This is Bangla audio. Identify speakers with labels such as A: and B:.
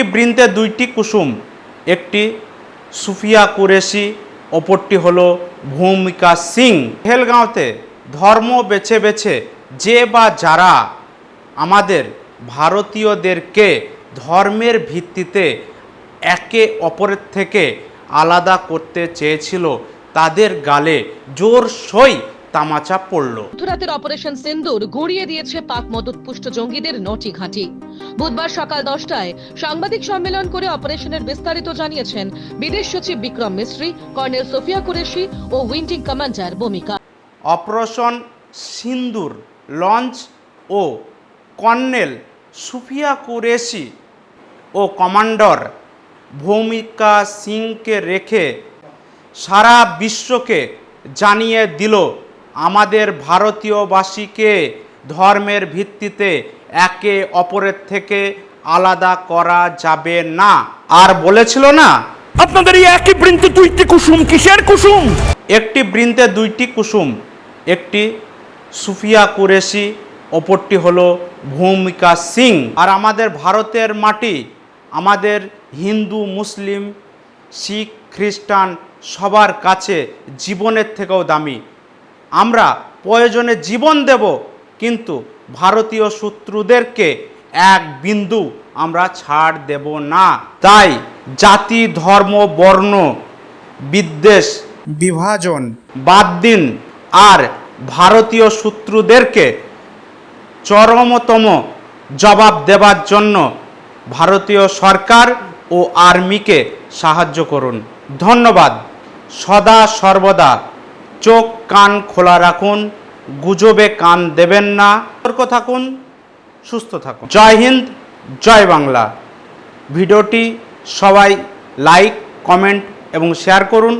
A: একটি বৃন্তে দুইটি কুসুম, একটি সুফিয়া কুরেশি, অপরটি হল ভূমিকা সিং। হেলগাঁওতে ধর্ম বেছে বেছে যে বা যারা আমাদের ভারতীয়দেরকে ধর্মের ভিত্তিতে একে অপরের থেকে আলাদা করতে চেয়েছিল, তাদের গালে জোর সই তামাচা পড়ল।
B: মধ্যরাতের অপারেশন সিন্দুর গুঁড়িয়ে দিয়েছে পাক মদতপুষ্ট জঙ্গিদের নটি ঘাঁটি বুধবার সকাল দশটায় সাংবাদিক সম্মেলন করে অপারেশনের বিস্তারিত জানিয়েছেন বিদেশ সচিব বিক্রম মিস্ত্রি কর্নেল সোফিয়া কুরেশি ও উইন্টিং commander Vyomika.
A: Operation Sindoor launch ও কর্নেল সুফিয়া কুরেশি ও কমান্ডার ভূমিকা সিংকে রেখে সারা বিশ্বকে জানিয়ে দিল আমাদের ভারতীয়বাসীকে ধর্মের ভিত্তিতে একে অপরের থেকে আলাদা করা যাবে না। আর বলেছিল না
C: আপনাদের এই একই বৃন্তে দুইটি কুসুম কিসের কুসুম?
A: একটি বৃন্তে দুইটি কুসুম একটি সুফিয়া কুরেশি অপরটি হলো ভূমিকা সিং। আর আমাদের ভারতের মাটি আমাদের হিন্দু মুসলিম শিখ খ্রিস্টান সবার কাছে জীবনের থেকেও দামি। আমরা প্রয়োজনে জীবন দেব, কিন্তু ভারতীয় শত্রুদেরকে এক বিন্দু আমরা ছাড় দেব না। তাই জাতি, ধর্ম, বর্ণ, বিদ্বেষ, বিভাজন বাদ দিন, আর ভারতীয় শত্রুদেরকে চরমতম জবাব দেবার জন্য ভারতীয় সরকার ও আর্মিকে সাহায্য করুন। ধন্যবাদ। সদা সর্বদা চোখ কান খোলা রাখুন, গুজবে কান দেবেন না। সতর্ক থাকুন, সুস্থ থাকুন। জয় হিন্দ, জয় বাংলা। ভিডিওটি সবাই লাইক, কমেন্ট এবং শেয়ার করুন।